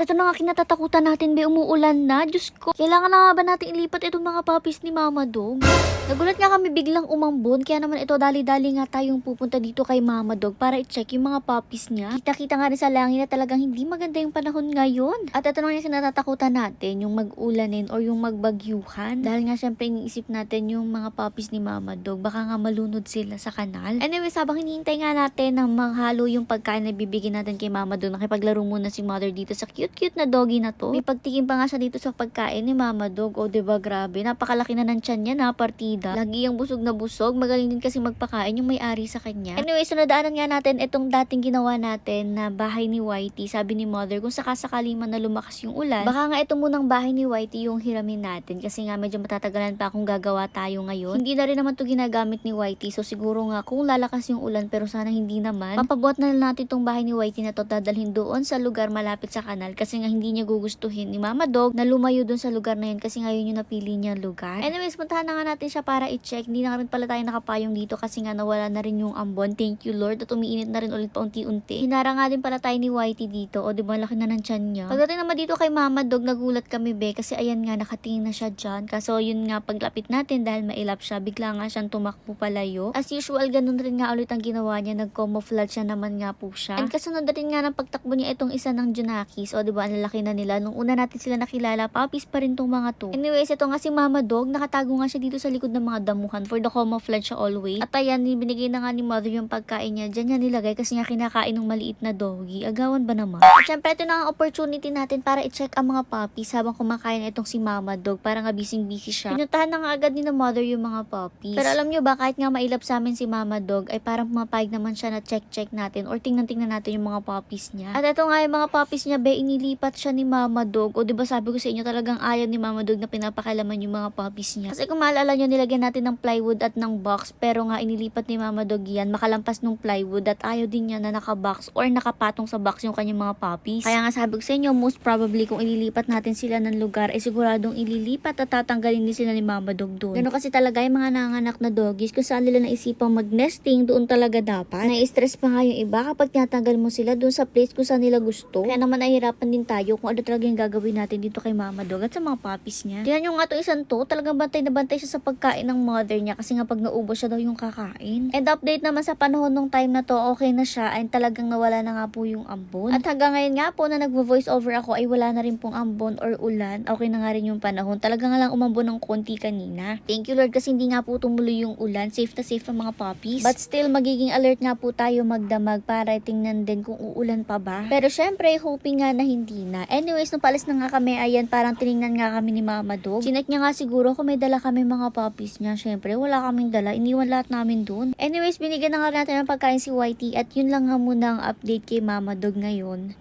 ito na nga kinatatakutan natin, be, umuulan na. Diyos ko, kailangan na nga ba natin ilipat itong mga puppies ni Mama Dog? Nagulat nga kami biglang umambon, kaya naman ito dali-dali nga tayong pupunta dito kay Mama Dog para i-check yung mga puppies niya. Kita-kita nga rin sa langit na talagang hindi maganda yung panahon ngayon. At ito na nga yung kinatatakutan natin, yung mag-ulanin or yung magbagyuhan. Dahil nga syempre iniisip natin yung mga puppies ni Mama Dog, baka nga malunod sila sa kanal. Anyways, habang hinihintay nga natin na manghalo yung pagkain na bibigyan natin kay Mama Dog, nakipaglaro muna si Mother dito sa cute-cute na doggy na to. May pagtingin pa nga siya dito sa pagkain ni Mama Dog. O, 'di ba grabe? Napakalaki na ng tiyan niya na partida. Lagi yung busog na busog. Magaling din kasi magpakain yung may-ari sa kanya. Anyway, so nadaanan nga natin itong dating ginawa natin na bahay ni Whitey. Sabi ni Mother, kung sakasakali man na lumakas yung ulan, baka nga ito munang bahay ni Whitey yung hiramin natin. Kasi nga medyo matatagalan pa kung gagawa tayo ngayon. Hindi na rin naman to ginagamit ni Whitey. So siguro nga kung lalakas yung ulan pero sana hindi naman. Papabuhat na natin itong bahay ni Whitey na to dadalhin doon sa lugar malapit sa kanal kasi nga hindi niya gugustuhin ni Mama Dog na lumayo doon sa lugar na yun kasi nga yun yung napili niyang lugar. Anyways, puntahan na nga natin siya para i-check. Hindi na rin pala tayo nakapayong dito kasi nga nawala na rin yung ambon. Thank you Lord at umiinit na rin ulit pa unti-unti. Hinara nga din pala tayo ni Whitey dito. O di ba laki na ng tiyan niya. Pagdating naman dito kay Mama Dog, nagulat kami be kasi ayan nga nakatingin na siya dyan. Kaso yun nga paglapit natin dahil mailap siya, bigla nga siyang tumakbo palayo. As usual, ganun rin nga ulit ang ginawa niya. Nag-camouflage siya naman nga po siya. And kasunod rin nga ng pagtakbo niya itong isa ng Junakis. O di ba ang lalaki na nila. Nung una natin sila nakilala, puppies pa rin tong mga to. Anyways, ito nga si Mama Dog, nakatago nga siya dito sa likod ng mga damuhan for the camouflage siya always. At ayan, binigay na nga ni Mother yung pagkain niya. Diyan niya nilagay kasi nga kinakain ng maliit na doggy. Agawan ba naman? At syempre, ito na ang opportunity natin para i-check ang mga puppies habang kumakain itong si Mama Dog. Para nga busy-busy siya. Pinuntahan na nga agad ni na Mother yung mga puppies. Pero alam nyo ba, kahit nga mailap sa amin si Mama Dog, ay parang pumapayag naman siya na check-check natin or tingnan-tingnan natin yung mga puppies niya. At ito nga yung mga puppies niya, be, inilipat siya ni Mama Dog. O di ba sabi ko sa inyo talagang ayaw ni Mama Dog na pinapakalaman yung mga puppies niya. Kasi kung maalala nyo, nilagyan natin ng plywood at ng box, pero nga inilipat ni Mama Dog yan, makalampas nung plywood at ayaw din niya na nakabox or nakapatong sa box yung kanyang mga puppies. Kaya nga sabi ko sa inyo, most probably kung ililipat natin sila ng lugar, ay siguradong ililipat at tatanggalin din sila ni Mama Dog doon. Ganun kasi talaga yung mga nanganak na doggies, kung saan nila naisipang mag-nesting, doon talaga dapat. Nai-stress pa nga yung iba kapag tinatanggal mo sila doon sa place kung saan nila gusto. Kaya naman nahihirapan din tayo kung ano talaga yung gagawin natin dito kay Mama Dog at sa mga puppies niya. Tingnan nyo nga itong isang to, talagang bantay na bantay siya sa pagkain ng mother niya kasi nga pag naubos siya daw yung kakain. And update naman sa panahon ng time na to, okay na siya ay talagang nawala na nga po yung ambon. At hanggang ngayon nga po na nagvo-voice over ako ay wala na rin pong ambon or ulan. Okay na nga rin yung panahon. Talaga nga lang umambon ng konti kanina. Thank you Lord kasi hindi nga po tumuloy yung ulan. Safe na safe ang mga puppies. But still, magiging alert nga po tayo magdamag para tingnan din kung uulan pa ba. Pero syempre, hoping nga na hindi na. Anyways, nung palis na nga kami, ayan, parang tiningnan nga kami ni Mama Dog. Sinek niya nga siguro kung may dala kami mga puppies niya. Syempre, wala kaming dala. Iniwan lahat namin dun. Anyways, binigyan na nga natin ng pagkain si Whitey at yun lang nga muna ang update kay Mama Dog ngayon.